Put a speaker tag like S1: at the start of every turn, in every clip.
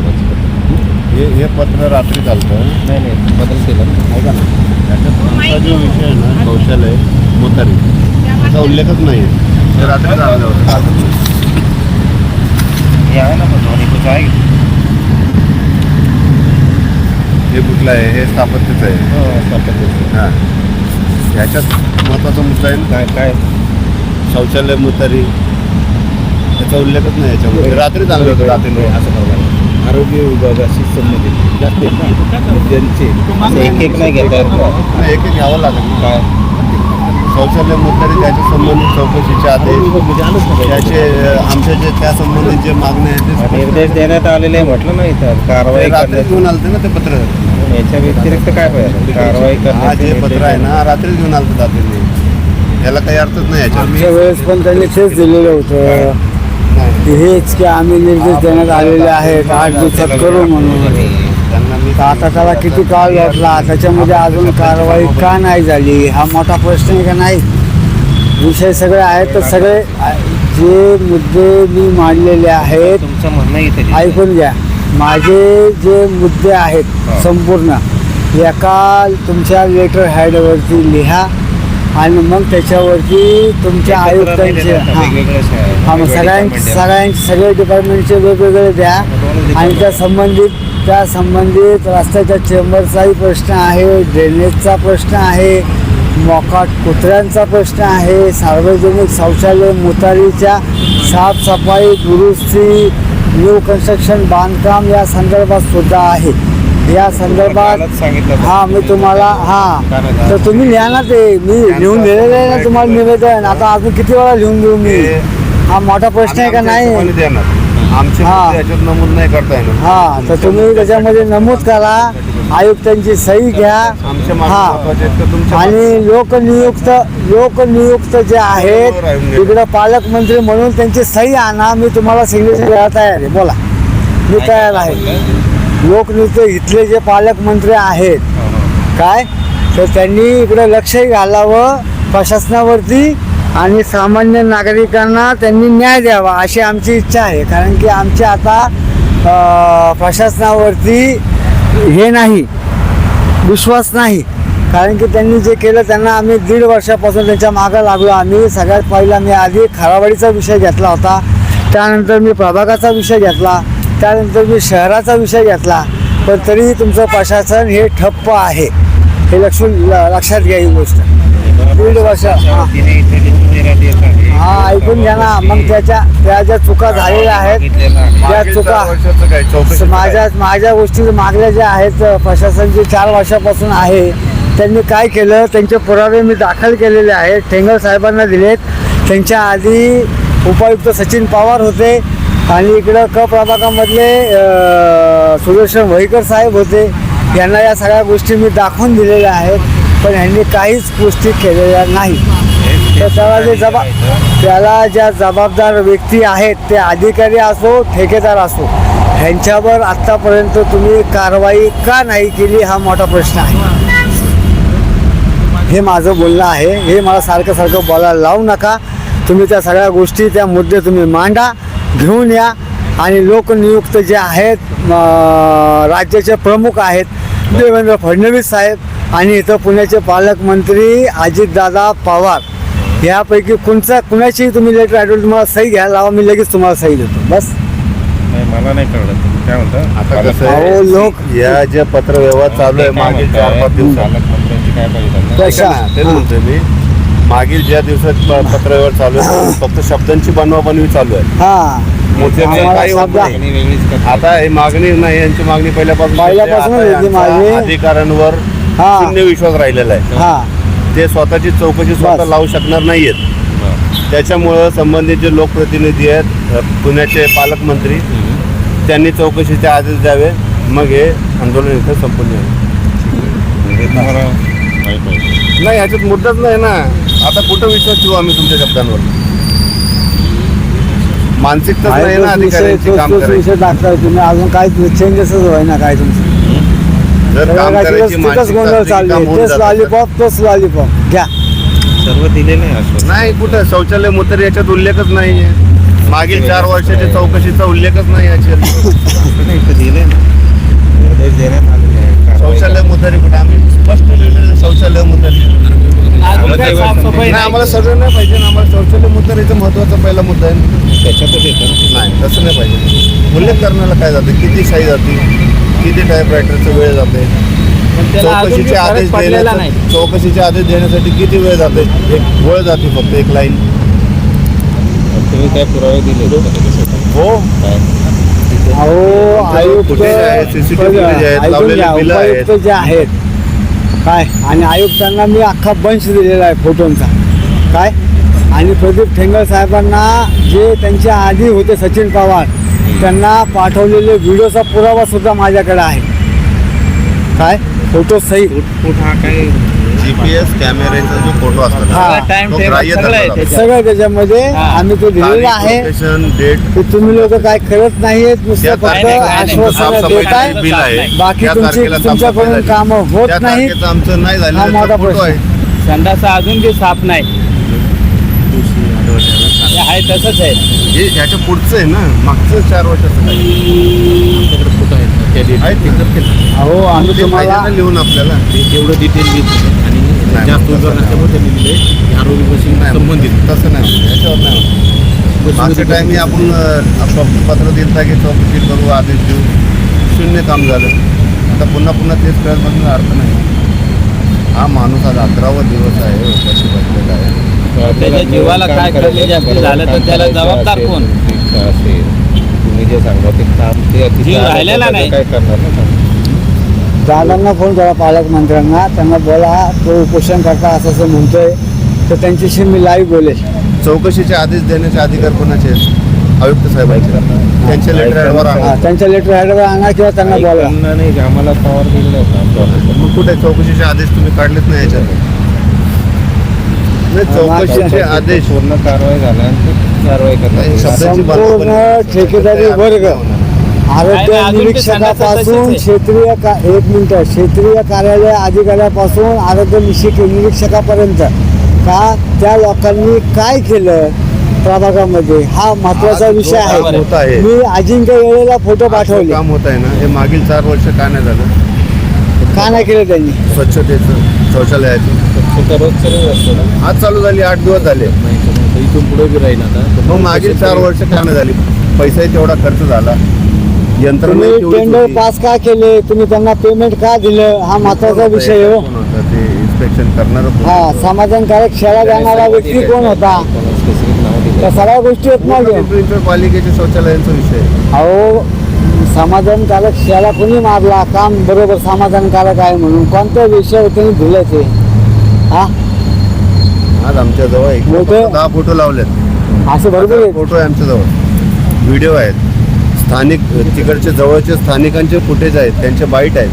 S1: साहेबांचं
S2: हे हे पत्र रात्री चालतं
S1: नाही नाही बदल केला.
S2: ऐका ना त्याच्यात तुमचा जो विषय आहे ना कौशल्य मोतारी. त्याचा उल्लेखच नाही आहे ते रात्री चाललं होतं रात्री.
S1: हे आहे ना पण दोन्ही कुठं आहे?
S2: हे कुठलं आहे. हे स्थापत्यचं आहे.
S1: हो.
S2: हां ह्याच्यात महत्त्वाचा मुद्दा आहे ना,
S1: काय काय?
S2: शौचालय मुतारी. त्याचा उल्लेखच नाही याच्यामध्ये. रात्री चाललं होतं रात्री.
S1: असं बरोबर
S3: आरोग्य विभागाशी संबंधित
S1: असं एक एक नाही घेता येत
S2: एक एक घ्यावं लागेल.
S1: काय?
S2: शौचालय मुतारी त्याच्या संबंधित चौकशीचे आदेश
S3: म्हणजे नाही.
S2: त्याचे आमच्या जे त्या संबंधित जे मागण्या आहेत
S1: निर्देश देण्यात आलेले आहे म्हटलं नाही तर कारवाई
S2: घेऊन आलते ना ते पत्र.
S1: याच्या व्यतिरिक्त काय पाहिजे कारवाई
S2: हा
S1: करण्याचे
S2: जे पत्र आहे ना रात्री घेऊन आलते रात्री याला काही अर्थच नाही
S4: मागच्या वेळेस पण त्यांनी तेच दिलेलं होतं. हेच की आम्ही निर्देश देण्यात आलेले आहेत. आठ दिवसात करू म्हणून. आता त्याला किती काळ लागला? त्याच्यामध्ये अजून कारवाई का नाही झाली? हा मोठा प्रश्न आहे का नाही? विषय सगळे आहेत तर सगळे जे मुद्दे मी मांडलेले आहेत. ऐकून घ्या. माझे जे मुद्दे आहेत. संपूर्ण एका तुमच्या लेटर हॅडवरती लिहा आणि मग त्याच्यावरती तुमच्या आयुक्तांचे हां हा
S1: वेगवेगळे
S4: सगळ्यांचे. सगळ्यांचे सगळे डिपार्टमेंटचे वेगवेगळे द्या आणि त्या. संबंधित त्या संबंधित रस्त्याच्या चेंबरचाही प्रश्न आहे ड्रेनेजचा प्रश्न आहे मोकाट कुत्र्यांचा प्रश्न आहे सार्वजनिक शौचालय मुतारीच्या साफसफाई दुरुस्ती न्यू कन्स्ट्रक्शन बांधकाम या संदर्भात सुद्धा आहे या संदर्भात. हा मी तुम्हाला हा. तर तुम्ही लिहा ना ते मी लिहून दिलेलं आहे ना तुम्हाला निवेदन आता अजून किती वेळा लिहून देऊ मी हा मोठा प्रश्न आहे का नाही?
S2: आमचे
S4: हा.
S2: याच्यात नमूद नाही करता येणार.
S4: हा तर तुम्ही त्याच्यामध्ये नमूद करा. आयुक्तांची सही घ्या.
S2: आमच्या
S4: हा.
S2: महत्त्वाचे आहेत का तुमच्या
S4: आणि लोकनियुक्त लोकनियुक्त जे आहेत तिकडं पालकमंत्री म्हणून त्यांची सही आणा. मी तुम्हाला सिग्नेचर द्यायला तयार आहे. बोला. मी तयार आहे. लोकनियुक्त इथले जे पालकमंत्री आहेत.
S1: हो, हो.
S4: काय? तर त्यांनी इकडं लक्षही घालावं. प्रशासनावरती आणि सामान्य नागरिकांना त्यांनी न्याय द्यावा अशी आमची इच्छा आहे. कारण की आमची आता प्रशासनावरती हे नाही विश्वास नाही. कारण की त्यांनी जे केलं त्यांना आम्ही दीड वर्षापासून त्यांच्या मागं लागलो. आम्ही सगळ्यात पहिला मी आधी खरावाडीचा विषय घेतला होता. त्यानंतर मी प्रभागाचा विषय घेतला. त्यानंतर मी शहराचा विषय घेतला. पण तरीही तुमचं प्रशासन हे ठप्प आहे. हे लक्ष लक्षात घ्या ही गोष्ट. दीड वर्ष हां हा ऐकून घ्या ना. मग त्याच्या त्या ज्या चुका झालेल्या आहेत त्या चुका माझ्या माझ्या गोष्टी मागल्या ज्या आहेत प्रशासन जे चार वर्षापासून आहे त्यांनी काय केलं? त्यांचे पुरावे मी दाखल केलेले आहेत. ठेंगल साहेबांना दिलेत. त्यांच्या आधी उपायुक्त सचिन पवार होते आणि इकडं क प्रभागामधले सुदर्शन वहीकर साहेब होते. यांना या सगळ्या गोष्टी मी दाखवून दिलेल्या आहेत पण ह्यांनी काहीच गोष्टी केलेल्या नाही. त्याला जे जबा त्याला ज्या जबाबदार व्यक्ती आहेत ते अधिकारी असो ठेकेदार असो ह्यांच्यावर आत्तापर्यंत तुम्ही कारवाई का नाही केली हा मोठा प्रश्न आहे. हे माझं बोलणं आहे. हे मला सारखं सारखं बोलायला लावू नका. तुम्ही त्या सगळ्या गोष्टी त्या मुद्दे तुम्ही मांडा घेऊन या. आणि लोकनियुक्त जे आहेत राज्याचे प्रमुख आहेत देवेंद्र फडणवीस साहेब आणि इथं पुण्याचे पालकमंत्री अजितदादा पवार यापैकी कोणचा कुणाची तुम्ही लेटर ॲडवल तुम्हाला सही घ्या लावा मी लगेच तुम्हाला सही देतो. बस.
S1: नाही मला नाही कळलं. तुम्ही काय म्हणता?
S2: आता कसं
S4: अहो,
S2: आहे
S4: लोक-
S2: या जे पत्र व्यवहार चालू आहे मागील चार पाच दिवसात.
S1: काय पाहिजे त्यांना?
S4: कशा?
S2: तेच म्हणतोय मी मागील ज्या दिवसात प- पत्र व्यवहार चालू आहे फक्त शब्दांची बनवाबनवी चालू आहे.
S4: हां.
S2: मुद्द्याचं
S4: आम्हाला
S2: काही होत
S4: शब्द-
S2: नाही.
S1: मागणी वेगळीच करतात.
S2: आता ही मागणी नाही यांची मागणी पहिल्यापासून
S4: पहिल्यापासून होती माझी.
S2: अधिकाऱ्यांवर
S4: हा.
S2: शून्य विश्वास राहिलेला आहे.
S4: हां.
S2: ते स्वतःची चौकशी स्वतः. लावू शकणार नाहीयेत
S1: बरं.
S2: त्याच्यामुळं संबंधित जे लोकप्रतिनिधी आहेत पुण्याचे पालकमंत्री. त्यांनी चौकशीचे आदेश द्यावे मग हे आंदोलन इथं
S1: माहीत आहे.
S2: नाही ह्याच्यात मुद्दाच नाही ना आता कुठं विश्वास ठेवू आम्ही तुमच्या शब्दांवर मानसिकताच नाही ना अधिकाऱ्यांची काम करायची
S4: तुम्ही अजून काही चेंजेसच होय ना काय तुमचं
S2: जर काम करायची
S4: तिथंच गोंधळ चालली घ्या.
S1: सर्व
S2: नाही कुठं? शौचालय मुतर याच्यात उल्लेखच नाहीये. मागील चार वर्षाच्या चौकशीचा उल्लेखच नाही याच्यात.
S1: शौचालय मुतरी कुठे? आम्ही
S2: स्पष्ट शौचालय मुतरी. आम्हाला सगळं नाही पाहिजे ना. आम्हाला शौचालय मुतारीचं महत्त्वाचा पहिला मुद्दा आहे.
S1: त्याच्यातच येतो
S2: नाही तसं नाही पाहिजे. उल्लेख करण्याला काय जातं? किती साई जाती? किती टाईपरायटरचा वेळ जाते? चौकशीचे आदेश
S3: नाही.
S2: चौकशीचे आदेश देण्यासाठी किती वेळ जाते? एक वळ जाते फक्त एक लाईन
S1: तुम्ही काय पुरावे दिले?
S2: हो.
S1: काय
S4: अहो आयुक्त. उपायुक्त जे आहेत काय? आणि आयुक्तांना मी अख्खा बंच दिलेला आहे फोटोंचा. काय? आणि प्रदीप ठेंगळ साहेबांना जे त्यांच्या आधी होते सचिन पवार त्यांना पाठवलेले व्हिडिओचा पुरावा सुद्धा माझ्याकडे आहे काय फोटो सहित
S1: फूट फूट हा काय
S2: जीपीएस कॅमेऱ्याचा जो फोटो असतो ना,
S4: हा.
S3: टाइम
S2: तो
S3: टेबल
S2: ग्राह्य
S3: सगळं आहे
S2: धरला
S3: त्याच्यात.
S4: सगळं त्याच्यामध्ये
S3: हा.
S4: आम्ही तो दिलेला आहे की तुम्ही लोक काय करत नाहीयेत नुसतं
S2: त्या
S4: फक्त
S3: तारखेला काय नाही.
S4: आश्वासनं देताय
S2: बिल आहे
S4: बाकी
S2: त्या
S4: तुमची-
S2: तारखेला
S4: तुमच्याकडून
S2: साफसफाई.
S4: कामं होत
S2: त्या
S4: नाहीत.
S2: तारखेचं आमचं नाही
S4: हा
S2: झालेलं
S4: मोठा
S2: फोटो
S4: प्रश्न.
S2: आहे
S3: संडास अजून बी साफ नाही हे आहे तसंच आहे.
S2: हे ह्याच्या पुढचं आहे ना. मागचं चार वर्षाचं काय?
S1: आमच्याकडे फूट आहेत ना, त्या detail
S2: आहेत ते.
S4: अहो आम्ही
S2: ते पाहिजे
S4: तुम्हाला
S2: ना लिहून आपल्याला.
S1: ते तेवढं डिटेल देत आणि
S2: नाही,
S1: जास्त
S2: तसं नाही.
S1: नसल्यामुळे त्यांनी दिले की आरोग्याशी
S2: नाही
S1: संबंधित.
S2: तसं नाही. ह्याच्यावर नाही. होत. मागच्या टाइमी आपण अं, आपण पत्र दिलं की चौकशी करू आदेश देऊ. शून्य काम झालं. आता पुन्हा पुन्हा तेच करत अर्थ नाही हा माणूस आज अकरावा दिवस आहे उपाशी आहे
S3: त्याच्या जीवाला काय कमी जास्ती झालं तर त्याला जबाबदार कोण?
S1: असेल तुम्ही जे सांगा ते काम ते
S3: जीव राहिलेला नाही.
S1: काय करणार ना?
S4: दादांना फोन करा पालकमंत्र्यांना त्यांना बोला तो उपोषण करता असं असं म्हणतोय तर त्यांच्याशी मी लाईव्ह बोलेल
S2: चौकशीचे आदेश देण्याचे अधिकार कोणाचे आहेत? आयुक्त साहेबांचे त्यांच्या लेटर
S4: हा, त्यांच्या लेटर हॅडवर आणा किंवा त्यांना बोला
S1: नाही आम्हाला पॉवर दिलं?
S2: मग कुठे चौकशीचे आदेश तुम्ही काढलेच नाही याच्यात चौकशीचे आदेश.
S1: पूर्ण कारवाई झाला आणि ते कारवाई
S4: संपूर्ण ठेकेदारी वर्ग. आरोग्य निरीक्षकापासून क्षेत्रीय का एक मिनिट क्षेत्रीय कार्यालय अधिकाऱ्यापासून आरोग्य निरीक्षक निरीक्षकापर्यंत का त्या लोकांनी काय केलं प्रभागामध्ये? हा
S2: महत्त्वाचा
S4: विषय आहे.
S2: होत आहे.
S4: मी अजिंक्य वेळेला फोटो पाठवले.
S2: काम होत आहे ना हे मागील चार वर्ष का नाही झालं?
S4: का नाही केलं त्यांनी?
S2: स्वच्छतेचं. शौचालयाचं.
S1: स्वच्छता रोज चालू असतो ना?
S2: आज चालू झाली आठ दिवस झाले.
S1: तर इथून पुढे बी राहील आता. तर
S2: मग मागील चार वर्ष का नाही झाली. पैसाही तेवढा खर्च झाला. यंत्रणा
S4: तुम्ही टेंडर. पास का केले? तुम्ही त्यांना पेमेंट का दिलं? हा महत्त्वाचा विषय आहे हो.
S2: कोण होतं? ते इन्स्पेक्शन करणार
S4: हा समाधानकारक शाळा देणारा व्यक्ती कोण होता? त्या सगळ्या गोष्टी येत नाही
S2: पिंपरी पालिकेचे शौचालयांचा विषय आहे.
S4: अहो समाधानकारक शाळा कोणी मारला? काम बरोबर समाधानकारक आहे म्हणून. कोणत्या विषयावर त्यांनी दिलं ते? हा?
S2: आज आमच्या जवळ एक
S4: मोठं-
S2: दहा फोटो लावलेत.
S4: असं बरोबर आहे.
S2: फोटो आहे आमच्या जवळ व्हिडिओ आहेत. स्थानिक तिकडचे जवळचे स्थानिकांचे फुटेज आहेत. त्यांचे बाईट आहेत.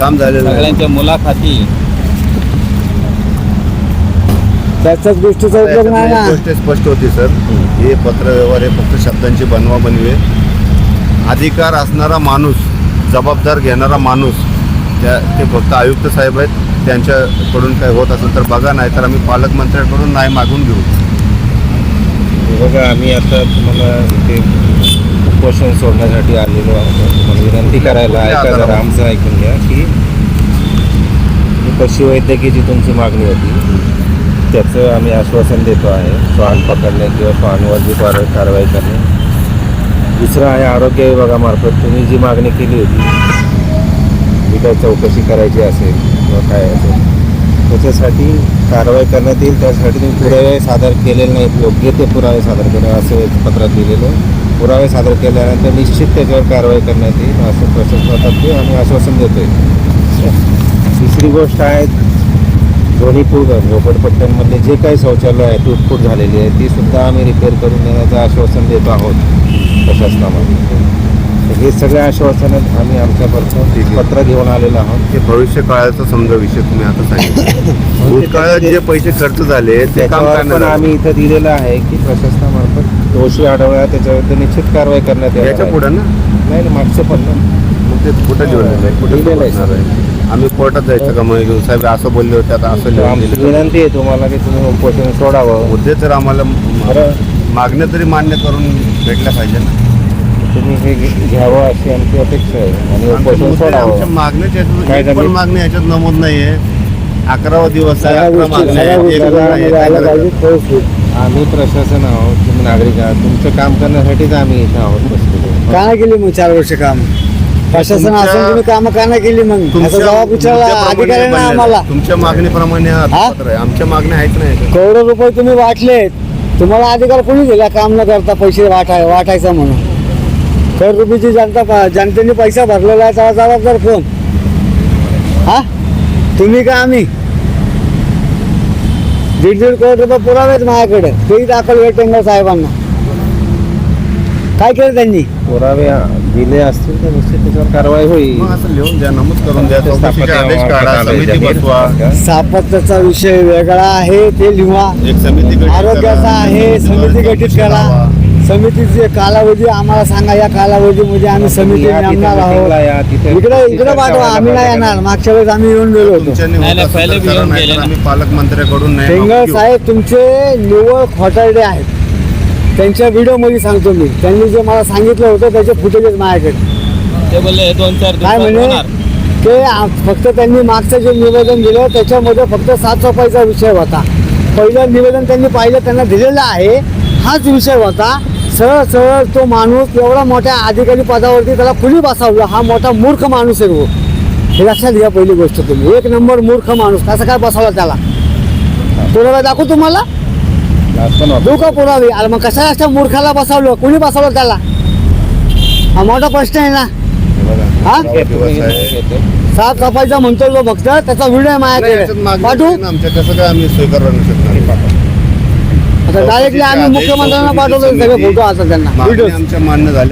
S2: काम झालेलं आहे.
S3: सगळ्यांच्या मुलाखती.
S4: त्याच्याच गोष्टीचा उपयोग नाही ना?
S2: गोष्ट स्पष्ट होती सर. हे पत्रव्यवहार हे फक्त शब्दांची बनवा बनवी आहे. अधिकार असणारा माणूस जबाबदार घेणारा माणूस त्या ते फक्त आयुक्त साहेब आहेत त्यांच्याकडून काय होत असेल तर बघा नाही तर आम्ही पालकमंत्र्यांकडून नाही मागून घेऊ.
S1: बघा आम्ही आता तुम्हाला इथे उपोषण सोडण्यासाठी आलेलो आहोत. तुम्हाला विनंती करायला आमचं ऐकून घ्या की ही पशुवैद्यकीय तुमची मागणी होती त्याचं आम्ही आश्वासन देतो आहे. श्वान पकडणे किंवा श्वानवर जी कार कारवाई करणे. दुसरं आहे आरोग्य विभागामार्फत तुम्ही जी मागणी केली होती जी काय चौकशी करायची असेल किंवा काय असेल त्याच्यासाठी कारवाई करण्यात येईल त्यासाठी तुम्ही पुरावे सादर केलेले नाहीत योग्य ते पुरावे सादर केले असं पत्रात लिहिलेलं पुरावे सादर केल्यानंतर निश्चित त्याच्यावर कारवाई करण्यात येईल असं प्रशासनातर्फे आम्ही आश्वासन देतोय. तिसरी गोष्ट आहे पूल झोपडपट्ट्यांमधले जे काही शौचालय आहे तुटफूट झालेली आहे ती सुद्धा आम्ही रिपेअर करून देण्याचं आश्वासन देतो आहोत प्रशासनामध्ये. हे सगळे आश्वासन आम्ही आमच्यापर्यंत पत्र घेऊन आलेलो आहोत.
S2: हे भविष्य काळाचा समजा विषय तुम्ही आता सांगितलं. भूतकाळात जे पैसे खर्च झाले ते
S1: पण आम्ही इथं दिलेलं आहे की प्रशासनामार्फत दोषी आढळला त्याच्याविरुद्ध निश्चित कारवाई करण्यात
S2: याच्या. पुढे ना?
S1: नाही मागचं पण ना.
S2: ते कुठं लिहिलेलं आहे कुठे
S1: लिहिलेलं आहे,
S2: आहे? आम्ही कोर्टात जायचं का मग घेऊन. साहेब असं बोलले होते आता असं लिहून
S1: आमची
S2: दिलं
S1: विनंती आहे तुम्हाला की तुम्ही उपोषण सोडावं.
S2: मुद्दे तर आम्हाला
S1: बरं.
S2: मागण्या तरी मान्य करून भेटल्या पाहिजे ना.
S1: तुम्ही हे घे- घ्यावं अशी आमची अपेक्षा आहे. आणि
S2: आमचे
S1: उपोषण
S2: मुद्दे आमच्या
S1: सोडावं
S2: मागण्याच्या
S1: काय
S2: ह्याच्यात एक पण
S1: झालं?
S2: मागणी ह्याच्यात नमूद नाहीये. अकरावा दिवस आहे
S4: सगळ्या
S2: अकरा
S4: गोष्टी
S2: मागण्या
S4: सगळ्या
S2: आहेत,
S4: गोष्टी
S2: एक गुन्हा आहे,
S4: घरामध्ये
S2: काय
S4: आल्या
S2: करायचं?
S4: पाहिजेत व्यवस्थित
S1: आम्ही प्रशासन आहोत तुम्ही नागरिक आहात. तुमचं काम करण्यासाठीच आम्ही इथं आहोत बसलेलो.
S4: का नाही केली मग चार वर्ष काम? प्रशासन असून तुम्ही कामं का नाही केली मग? जबाब विचारला
S2: मुद्द्याप्रमाणे
S4: अधिकारी ना
S2: बनलेलं
S4: आम्हाला.
S2: तुमच्या मागणीप्रमाणे? पत्र आहे. आमच्या मागण्या आहेत नाही
S4: करोडो रुपये तुम्ही वाटलेत तुम्हाला अधिकार कोणी दिला? काम न करता पैसे वाटाय वाटायचा म्हणून. करोड रुपयाची जनता पा- जनतेने पैसा भरलेला आहे त्याला जबाबदार कोण? हा? तुम्ही का आम्ही? दीड दीड करोड रुपये पुरावे आहेत माझ्याकडे. तेही दाखल टेंगर साहेबांना. काय केलं त्यांनी?
S1: पुरावे दिले असतील तर निश्चित त्याच्यावर कारवाई होईल.
S2: मग असं लिहून द्या नमूद करून द्या चौकशीचे आदेश काढा समिती बसवा.
S4: स्थापत्याचा विषय वेगळा आहे ते लिहा
S2: एक समिती गठीत करा.
S4: आरोग्याचा आहे समिती गठीत करा. समितीचे कालावधी आम्हाला सांगा या कालावधीमध्ये आम्ही समिती
S1: या तिथे
S4: नेमणार
S1: meetingला
S4: आहोत
S1: तिथे
S4: इकडे इकडे पाठवा आम्ही नाही. येणार. मागच्या वेळेस आम्ही येऊन गेलो होतो.
S2: तुमच्याने
S3: नाही,
S2: होत असेल तर
S3: बी
S2: करा,
S3: येऊन
S2: नाहीतर
S3: गेले. ना.
S2: आम्ही पालकमंत्र्याकडून नाही
S4: टेंगर साहेब तुमचे निव्वळ खोटारडे आहेत. त्यांच्या व्हिडिओमध्ये सांगतो मी. त्यांनी जे मला सांगितलं होतं त्याचे फुटेजेस माझ्याकडे.
S3: ते बोलले दोन चार
S4: काय
S3: दिवसात
S4: म्हणे?
S3: होणार.
S4: ते फक्त त्यांनी मागचं जे निवेदन दिलं त्याच्यामध्ये फक्त साफसफाईचा विषय होता. पहिलं निवेदन त्यांनी पाहिलं त्यांना दिलेलं आहे. हाच विषय होता. सरळ सरळ तो माणूस एवढा मोठ्या अधिकारी पदावरती त्याला कुणी बसावलं? हा मोठा मूर्ख माणूस आहे हो लक्षात घ्या पहिली गोष्ट तुम्ही. एक नंबर मूर्ख माणूस. कसं काय बसवला त्याला? पुरावा दाखवू तुम्हाला? देऊ का पुरावे अरे मग कशा अशा मूर्खाला बसवलं? कुणी बसवलं त्याला? हा मोठा प्रश्न आहे ना. हा. साफ सफाईचा म्हणतो जो फक्त. त्याचा व्हिडिओ माझ्याकडे. पाठवू?
S2: आमच्या. कसं काय आम्ही
S4: आता डायरेक्टली आम्ही मुख्यमंत्र्यांना पाठवतो सगळे फोटो आता त्यांना. व्हिडिओ
S2: आमच्या मान्य झाल्या.